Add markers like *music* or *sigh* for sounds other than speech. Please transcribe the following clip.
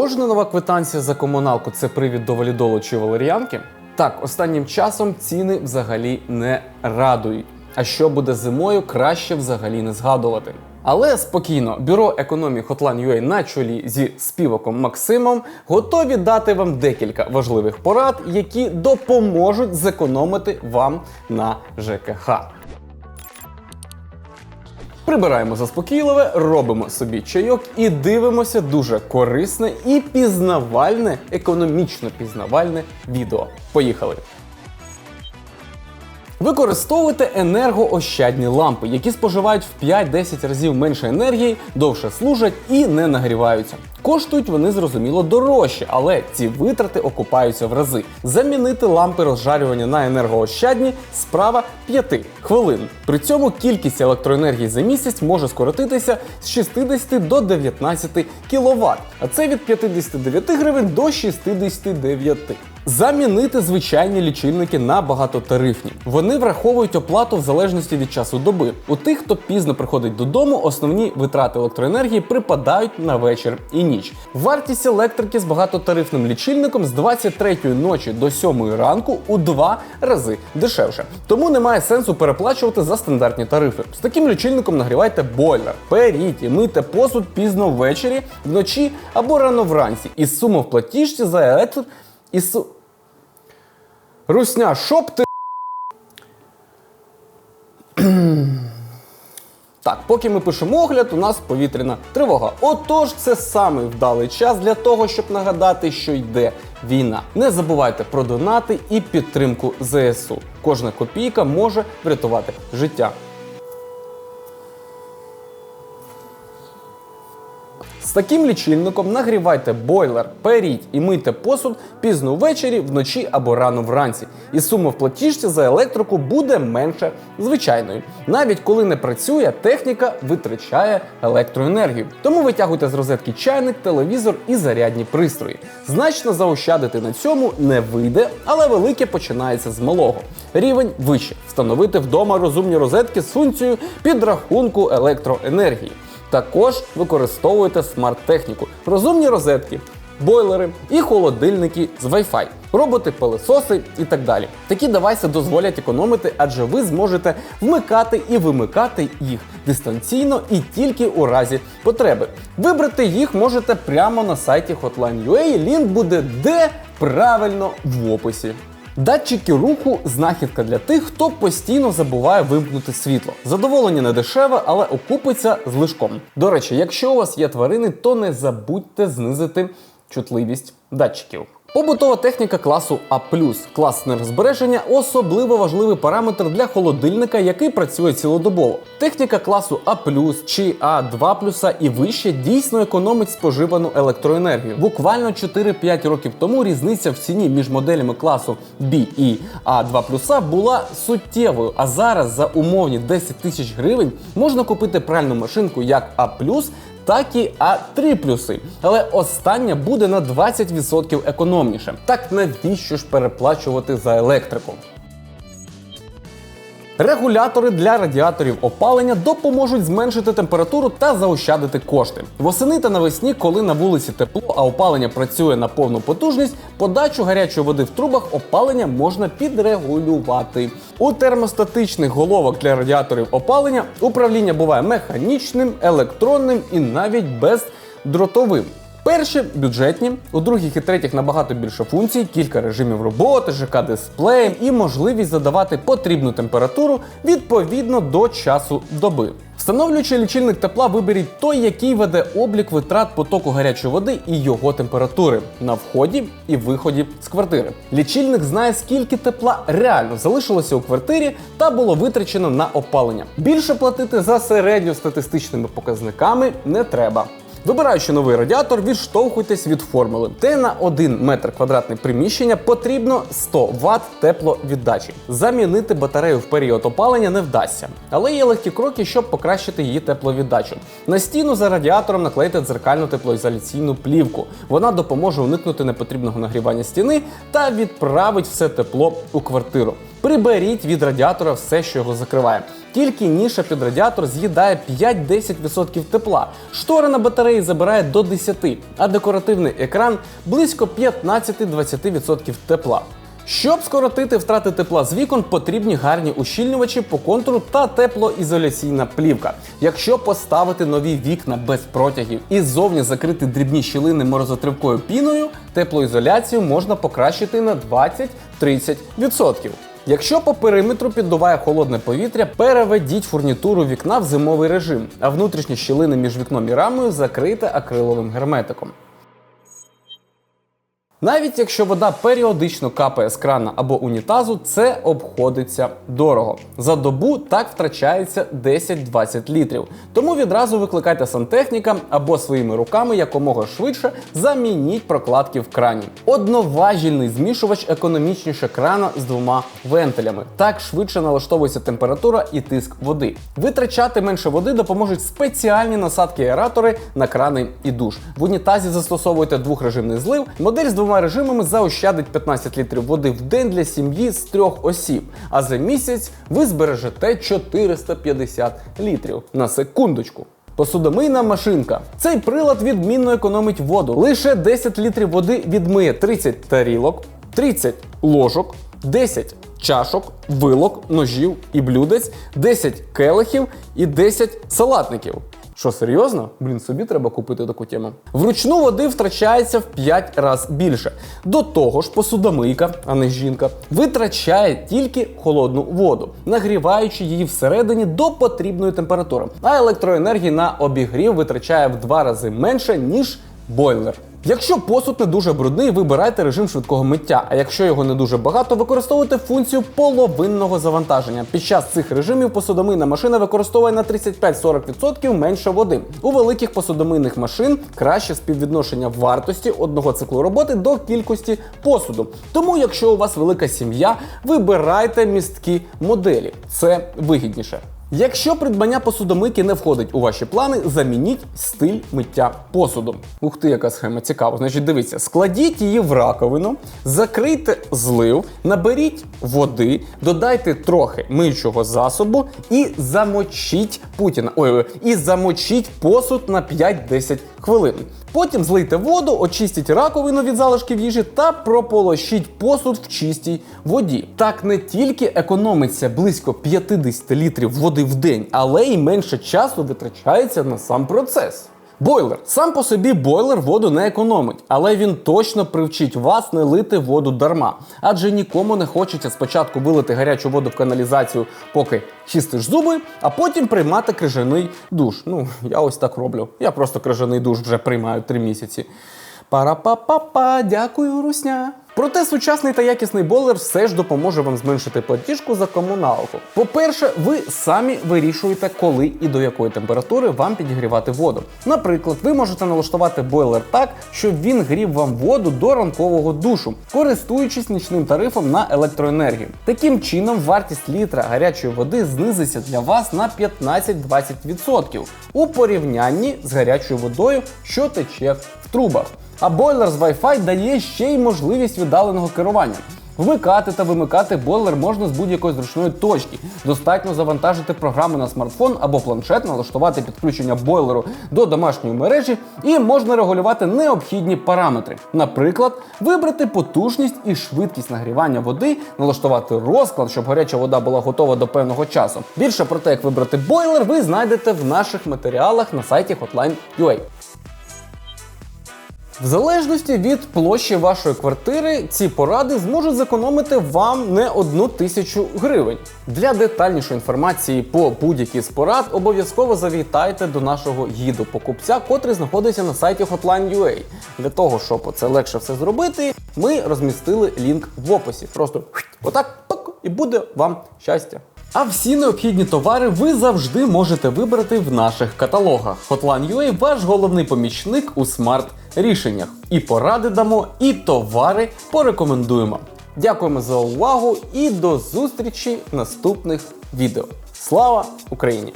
Кожна нова квитанція за комуналку це привід до валідолу чи валеріанки? Так, останнім часом ціни взагалі не радують. А що буде зимою, краще взагалі не згадувати. Але спокійно, бюро економії Hotline.ua на чолі зі співаком Максимом готові дати вам декілька важливих порад, які допоможуть зекономити вам на ЖКХ. Прибираємо заспокійливе, робимо собі чайок і дивимося дуже корисне і пізнавальне, економічно пізнавальне відео. Поїхали! Використовуйте енергоощадні лампи, які споживають в 5-10 разів менше енергії, довше служать і не нагріваються. Коштують вони зрозуміло дорожче, але ці витрати окупаються в рази. Замінити лампи розжарювання на енергоощадні справа 5 хвилин. При цьому кількість електроенергії за місяць може скоротитися з 60 до 19 кВт, а це від 59 гривень до 69. Замінити звичайні лічильники на багатотарифні. Вони враховують оплату в залежності від часу доби. У тих, хто пізно приходить додому, основні витрати електроенергії припадають на вечір і ніч. Вартість електрики з багатотарифним лічильником з 23 ночі до 7 ранку у два рази дешевше. Тому немає сенсу переплачувати за стандартні тарифи. З таким лічильником нагрівайте бойлер, періть і мийте посуд пізно ввечері, вночі або рано вранці. І сума в платіжці за електро... І су... Русня, щоб ти. *clears throat* Так, поки ми пишемо огляд, у нас повітряна тривога. Отож, це самий вдалий час для того, щоб нагадати, що йде війна. Не забувайте про донати і підтримку ЗСУ. Кожна копійка може врятувати життя. З таким лічильником нагрівайте бойлер, періть і мийте посуд пізно ввечері, вночі або рано вранці. І сума в платіжці за електрику буде менше звичайної. Навіть коли не працює, техніка витрачає електроенергію. Тому витягуйте з розетки чайник, телевізор і зарядні пристрої. Значно заощадити на цьому не вийде, але велике починається з малого. Рівень вище. Встановити вдома розумні розетки з функцією підрахунку електроенергії. Також використовуйте смарт-техніку, розумні розетки, бойлери і холодильники з Wi-Fi, роботи, пилисоси і так далі. Такі девайси дозволять економити, адже ви зможете вмикати і вимикати їх дистанційно і тільки у разі потреби. Вибрати їх можете прямо на сайті Hotline.ua, Лінк буде де правильно в описі. Датчики руху знахідка для тих, хто постійно забуває вимкнути світло. Задоволення не дешеве, але окупиться з лишком. До речі, якщо у вас є тварини, то не забудьте знизити чутливість датчиків. Побутова техніка класу А+, клас енергозбереження особливо важливий параметр для холодильника, який працює цілодобово. Техніка класу А+, чи А2+, і вище дійсно економить споживану електроенергію. Буквально 4-5 років тому різниця в ціні між моделями класу B і А2+, була суттєвою. А зараз за умовні 10 тисяч гривень можна купити пральну машинку як А+, так і А3 плюси. Але остання буде на 20% економніше. Так навіщо ж переплачувати за електрику? Регулятори для радіаторів опалення допоможуть зменшити температуру та заощадити кошти. Восени та навесні, коли на вулиці тепло, а опалення працює на повну потужність, подачу гарячої води в трубах опалення можна підрегулювати. У термостатичних головок для радіаторів опалення управління буває механічним, електронним і навіть бездротовим. Перші бюджетні, у других і третіх набагато більше функцій, кілька режимів роботи, ЖК дисплеєм і можливість задавати потрібну температуру відповідно до часу доби. Встановлюючи лічильник тепла, виберіть той, який веде облік витрат потоку гарячої води і його температури на вході і виході з квартири. Лічильник знає, скільки тепла реально залишилося у квартирі та було витрачено на опалення. Більше платити за середньостатистичними показниками не треба. Вибираючи новий радіатор, відштовхуйтесь від формули. Де на 1 метр квадратний приміщення потрібно 100 Вт тепловіддачі. Замінити батарею в період опалення не вдасться, але є легкі кроки, щоб покращити її тепловіддачу. На стіну за радіатором наклейте дзеркальну теплоізоляційну плівку. Вона допоможе уникнути непотрібного нагрівання стіни та відправить все тепло у квартиру. Приберіть від радіатора все, що його закриває. Тільки ніша під радіатор з'їдає 5-10% тепла. Штора на батареї забирає до 10%, а декоративний екран близько 15-20% тепла. Щоб скоротити втрати тепла з вікон, потрібні гарні ущільнювачі по контуру та теплоізоляційна плівка. Якщо поставити нові вікна без протягів і ззовні закрити дрібні щілини морозотривкою піною, теплоізоляцію можна покращити на 20-30%. Якщо по периметру піддуває холодне повітря, переведіть фурнітуру вікна в зимовий режим, а внутрішні щілини між вікном і рамою закрите акриловим герметиком. Навіть якщо вода періодично капає з крана або унітазу, це обходиться дорого. За добу так втрачається 10-20 літрів. Тому відразу викликайте сантехніка або своїми руками якомога швидше замініть прокладки в крані. Одноважільний змішувач економічніше крана з двома вентилями. Так швидше налаштовується температура і тиск води. Витрачати менше води допоможуть спеціальні насадки аератори на крани і душ. В унітазі застосовуйте двохрежимний злив. Модель з двома режимами заощадить 15 літрів води в день для сім'ї з трьох осіб. А за місяць ви збережете 450 літрів на секундочку. Посудомийна машинка. Цей прилад відмінно економить воду. Лише 10 літрів води відмиє 30 тарілок, 30 ложок, 10 чашок, вилок, ножів і блюдець, 10 келихів і 10 салатників. Що серйозно? Блін, собі треба купити таку тему. Вручну води втрачається в 5 разів більше. До того ж, посудомийка, а не жінка, витрачає тільки холодну воду, нагріваючи її всередині до потрібної температури. А електроенергії на обігрів витрачає в 2 рази менше, ніж бойлер. Якщо посуд не дуже брудний, вибирайте режим швидкого миття. А якщо його не дуже багато, використовуйте функцію половинного завантаження. Під час цих режимів посудомийна машина використовує на 35-40% менше води. У великих посудомийних машин краще співвідношення вартості одного циклу роботи до кількості посуду. Тому, якщо у вас велика сім'я, вибирайте місткі моделі. Це вигідніше. Якщо придбання посудомийки не входить у ваші плани, замініть стиль миття посуду. Ух ти, яка схема цікава. Значить, дивіться, складіть її в раковину, закрийте злив, наберіть води, додайте трохи миючого засобу і замочіть Путіна. Ой, ой, і замочіть посуд на 5-10 хвилин. Потім злийте воду, очистіть раковину від залишків їжі та прополощіть посуд в чистій воді. Так не тільки економиться близько 50 літрів води в день, але й менше часу витрачається на сам процес. Бойлер сам по собі бойлер воду не економить, але він точно привчить вас не лити воду дарма. Адже нікому не хочеться спочатку вилити гарячу воду в каналізацію, поки чистиш зуби, а потім приймати крижаний душ. Ну, я ось так роблю. Я просто крижаний душ вже приймаю три місяці. Пара-па-па-па, дякую, Русня. Проте сучасний та якісний бойлер все ж допоможе вам зменшити платіжку за комуналку. По-перше, ви самі вирішуєте, коли і до якої температури вам підігрівати воду. Наприклад, ви можете налаштувати бойлер так, щоб він грів вам воду до ранкового душу, користуючись нічним тарифом на електроенергію. Таким чином, вартість літра гарячої води знизиться для вас на 15-20% у порівнянні з гарячою водою, що тече в трубах. А бойлер з Wi-Fi дає ще й можливість віддаленого керування. Вмикати та вимикати бойлер можна з будь-якої зручної точки. Достатньо завантажити програму на смартфон або планшет, налаштувати підключення бойлеру до домашньої мережі і можна регулювати необхідні параметри. Наприклад, вибрати потужність і швидкість нагрівання води, налаштувати розклад, щоб гаряча вода була готова до певного часу. Більше про те, як вибрати бойлер, ви знайдете в наших матеріалах на сайті Hotline.ua. В залежності від площі вашої квартири, ці поради зможуть зекономити вам не одну тисячу гривень. Для детальнішої інформації по будь-якій з порад обов'язково завітайте до нашого гіду покупця, котрий знаходиться на сайті Hotline.ua. Для того, щоб це легше все зробити, ми розмістили лінк в описі. Просто отак пок, і буде вам щастя. А всі необхідні товари ви завжди можете вибрати в наших каталогах. Hotline.ua – ваш головний помічник у смарт-рішеннях. І поради дамо, і товари порекомендуємо. Дякуємо за увагу і до зустрічі в наступних відео. Слава Україні!